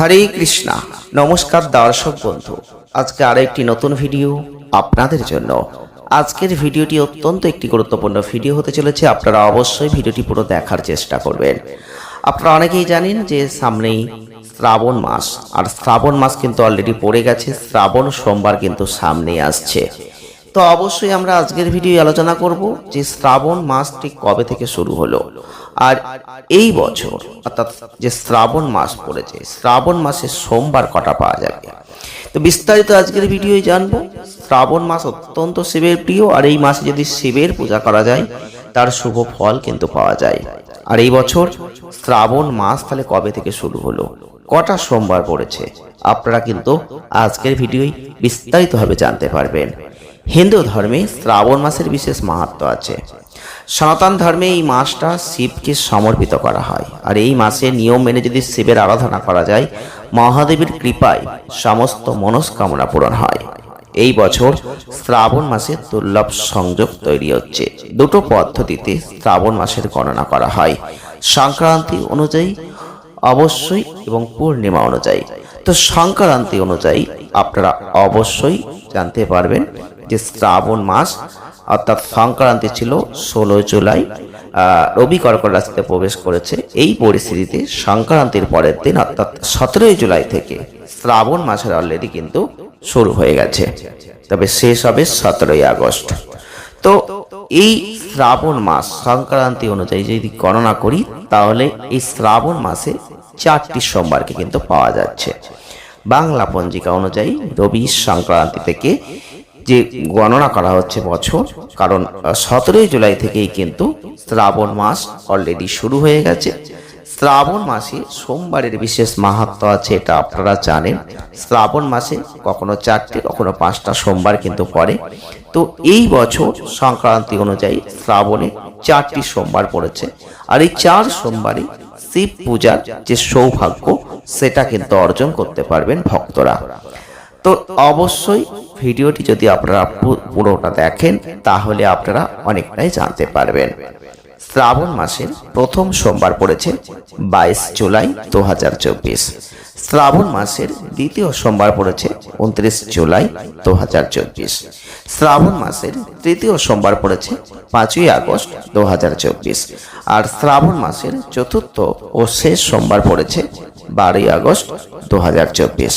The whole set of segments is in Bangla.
হরে কৃষ্ণা। নমস্কার দর্শক বন্ধু। আজকে আরও একটি নতুন ভিডিও আপনাদের জন্য। আজকের ভিডিওটি অত্যন্ত একটি গুরুত্বপূর্ণ ভিডিও হতে চলেছে। আপনারা অবশ্যই ভিডিওটি পুরো দেখার চেষ্টা করবেন। আপনারা অনেকেই জানেন যে সামনেই শ্রাবণ মাস। আর শ্রাবণ মাস কিন্তু অলরেডি পড়ে গেছে। শ্রাবণ সোমবার কিন্তু সামনেই আসছে। তো অবশ্যই আমরা আজকের ভিডিও আলোচনা করব যে শ্রাবণ মাস ঠিক কবে থেকে শুরু হলো। আর এই বছর, অর্থাৎ যে শ্রাবণ মাস পড়েছে, শ্রাবণ মাসে সোমবার কটা পাওয়া যাবে? তো বিস্তারিত আজকের ভিডিওই জানব। শ্রাবণ মাস অত্যন্ত শিবের প্রিয়, আর এই মাসে যদি শিবের পূজা করা যায়, তার শুভ ফল কিন্তু পাওয়া যায়। আর এই বছর শ্রাবণ মাস তাহলে কবে থেকে শুরু হলো? কটা সোমবার পড়েছে? আপনারা কিন্তু আজকের ভিডিওই বিস্তারিতভাবে জানতে পারবেন। হিন্দু ধর্মে শ্রাবণ মাসের বিশেষ মাহাত্ম আছে। সনাতন ধর্মে এই মাসটা শিবকে সমর্পিত করা হয়। আর এই মাসে নিয়ম মেনে যদি শিবের আরাধনা করা যায়, মহাদেবের কৃপায় সমস্ত মনস্কামনা পূরণ হয়। এই বছর শ্রাবণ মাসে দুর্লভ সংযোগ তৈরি হচ্ছে। দুটো পদ্ধতিতে শ্রাবণ মাসের গণনা করা হয়। সংক্রান্তি অনুযায়ী অবশ্যই এবং পূর্ণিমা অনুযায়ী। তো সংক্রান্তি অনুযায়ী আপনারা অবশ্যই জানতে পারবেন যে শ্রাবণ মাস, অর্থাৎ সংক্রান্তি ছিল ষোলো জুলাই রবি কর্কট রাশিতে প্রবেশ করেছে। এই পরিস্থিতিতে সংক্রান্তির পরের দিন, অর্থাৎ সতেরোই জুলাই থেকে শ্রাবণ মাসের অলরেডি কিন্তু শুরু হয়ে গেছে। তবে শেষ হবে সতেরোই আগস্ট। তো এই শ্রাবণ মাস সংক্রান্তি অনুযায়ী যদি গণনা করি, তাহলে এই শ্রাবণ মাসে চারটি সোমবারকে কিন্তু পাওয়া যাচ্ছে। বাংলা পঞ্জিকা অনুযায়ী রবি সংক্রান্তি থেকে যে গণনা করা হচ্ছে বছর, কারণ সতেরোই জুলাই থেকেই কিন্তু শ্রাবণ মাস অলরেডি শুরু হয়ে গেছে। শ্রাবণ মাসে সোমবারের বিশেষ মাহাত্ম আছে এটা আপনারা জানেন। শ্রাবণ মাসে কখনো চারটে, কখনো পাঁচটা সোমবার কিন্তু পড়ে। তো এই বছর সংক্রান্তি অনুযায়ী শ্রাবণে চারটি সোমবার পড়েছে। আর এই চার সোমবারে শিব পূজার যে সৌভাগ্য, সেটা কিন্তু অর্জন করতে পারবেন ভক্তরা। তো অবশ্যই ভিডিওটি যদি আপনারা পুরোটা দেখেন, তাহলে আপনারা অনেকটাই জানতে পারবেন। শ্রাবণ মাসের প্রথম সোমবার পড়েছে বাইশ জুলাই দু হাজার চব্বিশ। শ্রাবণ মাসের দ্বিতীয় সোমবার পড়েছে উনত্রিশ জুলাই দু হাজার চব্বিশ। শ্রাবণ মাসের তৃতীয় সোমবার পড়েছে পাঁচই আগস্ট দু হাজার চব্বিশ। আর শ্রাবণ মাসের চতুর্থ ও শেষ সোমবার পড়েছে বারোই আগস্ট দু হাজার চব্বিশ।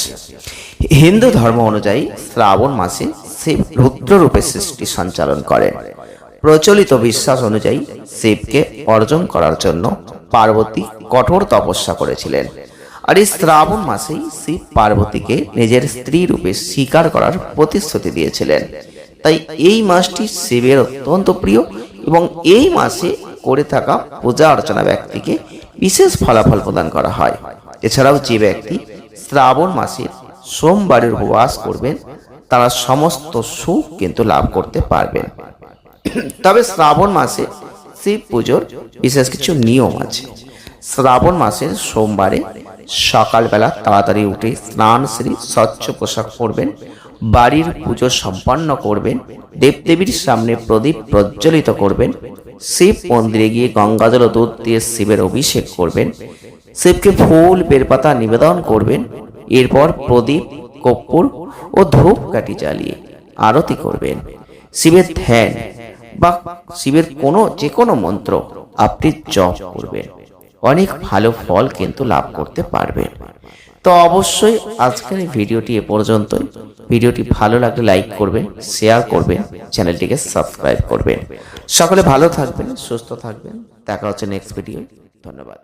হিন্দু ধর্ম অনুযায়ী শ্রাবণ মাসে শিব রুদ্ররূপে সৃষ্টি সঞ্চালন করেন। প্রচলিত বিশ্বাস অনুযায়ী শিবকে অর্জন করার জন্য পার্বতী কঠোর তপস্যা করেছিলেন। আর এই শ্রাবণ মাসেই শিব পার্বতীকে নিজের স্ত্রী রূপে স্বীকার করার প্রতিশ্রুতি দিয়েছিলেন। তাই এই মাসটি শিবের অত্যন্ত প্রিয় এবং এই মাসে করে থাকা পূজা অর্চনা ব্যক্তিকে বিশেষ ফলাফল প্রদান করা হয়। এছাড়াও যে ব্যক্তি শ্রাবণ মাসের সোমবারের উপবাস করবেন, তারা সমস্ত সুখ কিন্তু লাভ করতে পারবেন। তবে শ্রাবণ মাসে শিব পুজোর বিশেষ কিছু নিয়ম আছে। শ্রাবণ মাসের সোমবারে সকালবেলা তাড়াতাড়ি উঠে স্নান শ্রী স্বচ্ছ পোশাক পরবেন, বাড়ির পুজো সম্পন্ন করবেন, দেবদেবীর সামনে প্রদীপ প্রজ্বলিত করবেন, শিব মন্দিরে গিয়ে গঙ্গাজল দুধ দিয়ে শিবের অভিষেক করবেন, শিবকে ফুল, বেলপাতা নিবেদন করবেন, এরপর প্রদীপ, কর্পূর ও ধূপ কাঠি জ্বালিয়ে আরতি করবেন। শিবের ধ্যান বা শিবের কোনো যে কোনো মন্ত্র আপনি জপ করবেন। অনেক ভালো ফল কিন্তু লাভ করতে পারবেন। তো অবশ্যই আজকের এই ভিডিওটি এ পর্যন্তই। ভিডিওটি ভালো লাগলে লাইক করবেন, শেয়ার করবেন, চ্যানেলটিকে সাবস্ক্রাইব করবেন। সকলে ভালো থাকবেন, সুস্থ থাকবেন। দেখা হচ্ছে নেক্সট ভিডিও ধন্যবাদ।